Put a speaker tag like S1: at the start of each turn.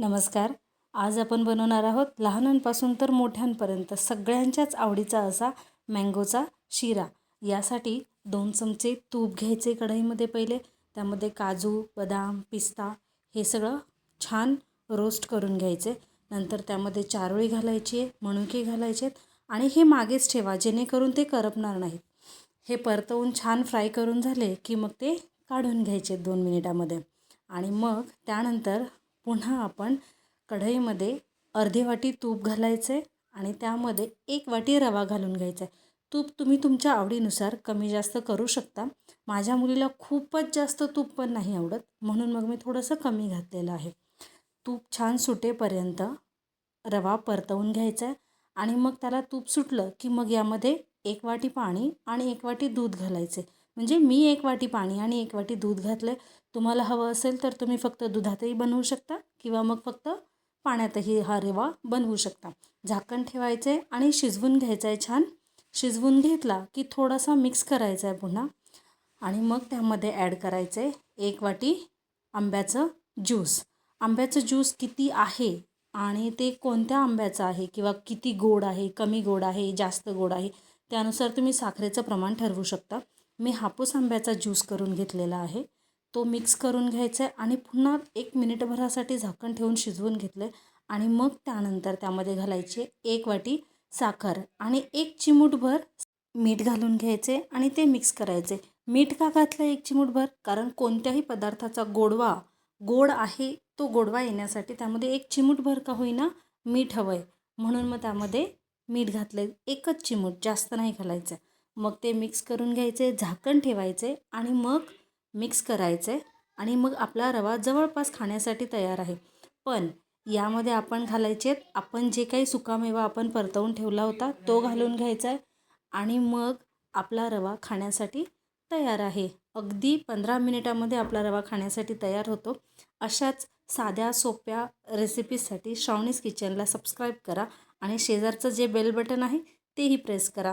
S1: नमस्कार. आज आपण बनवणार आहोत लहानांपासून तर मोठ्यांपर्यंत सगळ्यांच्याच आवडीचा असा मँगोचा शिरा. यासाठी दोन चमचे तूप घ्यायचे कढईमध्ये पहिले. त्यामध्ये काजू बदाम पिस्ता हे सगळं छान रोस्ट करून घ्यायचे. नंतर त्यामध्ये चारोळी घालायची आहे मणुके घालायचे आहेत आणि हे मागेच ठेवा जेणेकरून ते करपणार नाहीत. हे परतवून छान फ्राय करून झाले की मग ते काढून घ्यायचे दोन मिनिटामध्ये. आणि मग त्यानंतर पुन्हा आपण कढईमध्ये अर्धी वाटी तूप घालायचं आहे आणि त्यामध्ये एक वाटी रवा घालून घ्यायचा आहे. तूप तुम्ही तुमच्या आवडीनुसार कमी जास्त करू शकता. माझ्या मुलीला खूपच जास्त तूप पण नाही आवडत म्हणून मग मी थोडंसं कमी घातलेलं आहे. तूप छान सुटेपर्यंत रवा परतवून घ्यायचा आहे आणि मग त्याला तूप सुटलं की मग यामध्ये एक वाटी पाणी आणि एक वाटी दूध घालायचे. म्हणजे मी एक वाटी पाणी आणि एक वाटी दूध घातलं तुम्हाला हवं असेल तर तुम्ही फक्त दुधातही बनवू शकता किंवा मग फक्त पाण्यातही हा रवा बनवू शकता. झाकण ठेवायचं आहे आणि शिजवून घ्यायचं आहे छान. शिजवून घेतला की थोडासा मिक्स करायचा आहे पुन्हा. आणि मग त्यामध्ये ॲड करायचं आहे एक वाटी आंब्याचं ज्यूस. आंब्याचं ज्यूस किती आहे आणि ते कोणत्या आंब्याचं आहे किंवा किती गोड आहे कमी गोड आहे जास्त गोड आहे त्यानुसार तुम्ही साखरेचं प्रमाण ठरवू शकता. मी हापूस आंब्याचा ज्यूस करून घेतलेला आहे. तो मिक्स करून घ्यायचा आहे आणि पुन्हा एक मिनिटभरासाठी झाकण ठेवून शिजवून घेतलं आहे. आणि मग त्यानंतर त्यामध्ये घालायचे एक वाटी साखर आणि एक चिमूटभर मीठ घालून घ्यायचे आणि ते मिक्स करायचे. मीठ का घातलं एक चिमूटभर? कारण कोणत्याही पदार्थाचा गोडवा गोड आहे तो गोडवा येण्यासाठी त्यामध्ये एक चिमूटभर का होईना मीठ हवं आहे म्हणून मग त्यामध्ये मीठ घातलं एकच चिमूट जास्त नाही घालायचं. मग ते मिक्स करून घ्यायचे झाकण ठेवायचे आणि मग मिक्स करायचे आणि मग आपला रवा जवळपास खाण्यासाठी तयार आहे. पण यामध्ये आपण घालायचे आपण जे काही सुकामेवा आपण परतवून ठेवला होता तो घालून घ्यायचा आहे आणि मग आपला रवा खाण्यासाठी तयार आहे. अगदी पंधरा मिनिटामध्ये आपला रवा खाण्यासाठी तयार होतो. अशाच साध्या सोप्या रेसिपीसाठी श्रावणीज किचनला सबस्क्राईब करा आणि शेजारचं जे बेल बटन आहे तेही प्रेस करा.